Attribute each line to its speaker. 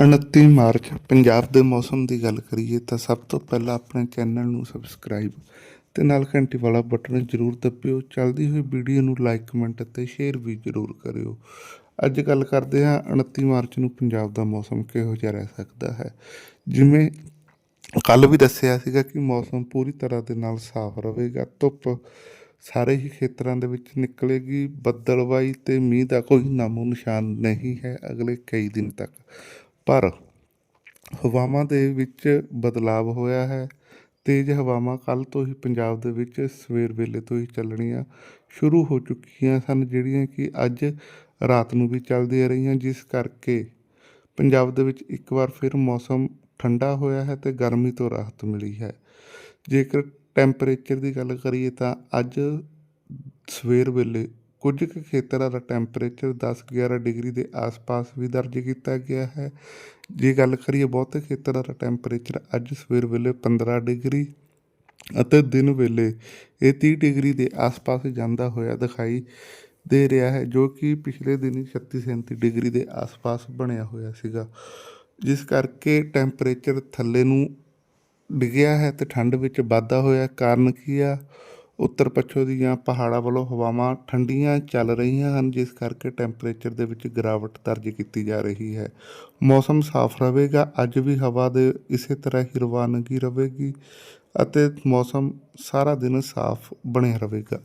Speaker 1: 29 March, Punjab ਦੇ ਮੌਸਮ ਦੀ ਗੱਲ ਕਰੀਏ ਤਾਂ ਸਭ ਤੋਂ ਪਹਿਲਾਂ ਆਪਣੇ ਚੈਨਲ ਨੂੰ ਸਬਸਕ੍ਰਾਈਬ ਤੇ ਨਾਲ ਘੰਟੀ ਵਾਲਾ ਬਟਨ ਜ਼ਰੂਰ ਦੱਬਿਓ। ਚੱਲਦੀ ਹੋਈ ਵੀਡੀਓ ਨੂੰ ਲਾਈਕ, ਕਮੈਂਟ ਅਤੇ ਸ਼ੇਅਰ ਵੀ ਜ਼ਰੂਰ ਕਰਿਓ। ਅੱਜ ਗੱਲ ਕਰਦੇ ਹਾਂ 29 ਮਾਰਚ ਨੂੰ ਪੰਜਾਬ ਦਾ ਮੌਸਮ ਕਿਹੋ ਜਿਹਾ ਰਹਿ ਸਕਦਾ ਹੈ। ਜਿਵੇਂ ਕੱਲ ਵੀ ਦੱਸਿਆ ਸੀਗਾ ਕਿ ਮੌਸਮ ਪੂਰੀ ਤਰ੍ਹਾਂ ਦੇ ਨਾਲ ਸਾਫ਼ ਰਹੇਗਾ। ਧੁੱਪ ਸਾਰੇ ਹੀ ਖੇਤਰਾਂ ਦੇ ਵਿੱਚ ਨਿਕਲੇਗੀ। ਬੱਦਲਵਾਈ ਤੇ ਮੀਂਹ ਦਾ ਕੋਈ ਨਾਮੋ ਨਿਸ਼ਾਨ ਨਹੀਂ ਹੈ ਅਗਲੇ ਕਈ ਦਿਨ ਤੱਕ। ਪਰ ਹਵਾਵਾਂ ਦੇ ਵਿੱਚ ਬਦਲਾਵ ਹੋਇਆ ਹੈ। ਤੇਜ਼ ਹਵਾਵਾਂ ਕੱਲ੍ਹ ਤੋਂ ਹੀ ਪੰਜਾਬ ਦੇ ਵਿੱਚ ਸਵੇਰ ਵੇਲੇ ਤੋਂ ਹੀ ਚੱਲਣੀਆਂ ਸ਼ੁਰੂ ਹੋ ਚੁੱਕੀਆਂ ਸਨ, ਜਿਹੜੀਆਂ ਕਿ ਅੱਜ ਰਾਤ ਨੂੰ ਵੀ ਚੱਲਦੀਆਂ ਰਹੀਆਂ। ਜਿਸ ਕਰਕੇ ਪੰਜਾਬ ਦੇ ਵਿੱਚ ਇੱਕ ਵਾਰ ਫਿਰ ਮੌਸਮ ਠੰਡਾ ਹੋਇਆ ਹੈ ਤੇ ਗਰਮੀ ਤੋਂ ਰਾਹਤ ਮਿਲੀ ਹੈ। ਜੇਕਰ ਟੈਂਪਰੇਚਰ ਦੀ ਗੱਲ ਕਰੀਏ ਤਾਂ ਅੱਜ ਸਵੇਰ ਵੇਲੇ ਕੁਝ ਕੁ ਖੇਤਰਾਂ ਦਾ ਟੈਂਪਰੇਚਰ 10-11 ਡਿਗਰੀ ਦੇ ਆਸ-ਪਾਸ ਵੀ ਦਰਜ ਕੀਤਾ ਗਿਆ ਹੈ। ਜੇ ਗੱਲ ਕਰੀਏ ਬਹੁਤੇ ਖੇਤਰਾਂ ਦਾ ਟੈਂਪਰੇਚਰ ਅੱਜ ਸਵੇਰ ਵੇਲੇ 15 ਡਿਗਰੀ ਅਤੇ ਦਿਨ ਵੇਲੇ ਇਹ 30 ਡਿਗਰੀ ਦੇ ਆਸ-ਪਾਸ ਜਾਂਦਾ ਹੋਇਆ ਦਿਖਾਈ ਦੇ ਰਿਹਾ ਹੈ, ਜੋ ਕਿ ਪਿਛਲੇ ਦਿਨੀ 36-37 ਡਿਗਰੀ ਦੇ ਆਸ-ਪਾਸ ਬਣਿਆ ਹੋਇਆ ਸੀਗਾ। ਜਿਸ ਕਰਕੇ ਟੈਂਪਰੇਚਰ ਥੱਲੇ ਨੂੰ ਡਿੱਗਿਆ ਹੈ ਤੇ ਠੰਡ ਵਿੱਚ ਵਾਧਾ ਹੋਇਆ। ਕਾਰਨ ਕੀ ਆ? ਉੱਤਰ ਪੱਛਮ ਦੀਆਂ ਪਹਾੜਾਂ ਵੱਲੋਂ ਹਵਾਵਾਂ ਠੰਡੀਆਂ ਚੱਲ ਰਹੀਆਂ ਹਨ, ਜਿਸ ਕਰਕੇ ਟੈਂਪਰੇਚਰ ਦੇ ਵਿੱਚ ਗਿਰਾਵਟ ਦਰਜ ਕੀਤੀ ਜਾ ਰਹੀ ਹੈ। ਮੌਸਮ ਸਾਫ਼ ਰਹੇਗਾ, ਅੱਜ ਵੀ ਹਵਾ ਦੇ ਇਸੇ ਤਰ੍ਹਾਂ ਹੀ ਰਵਾਨਗੀ ਰਹੇਗੀ ਅਤੇ ਮੌਸਮ ਸਾਰਾ ਦਿਨ ਸਾਫ਼ ਬਣਿਆ ਰਹੇਗਾ।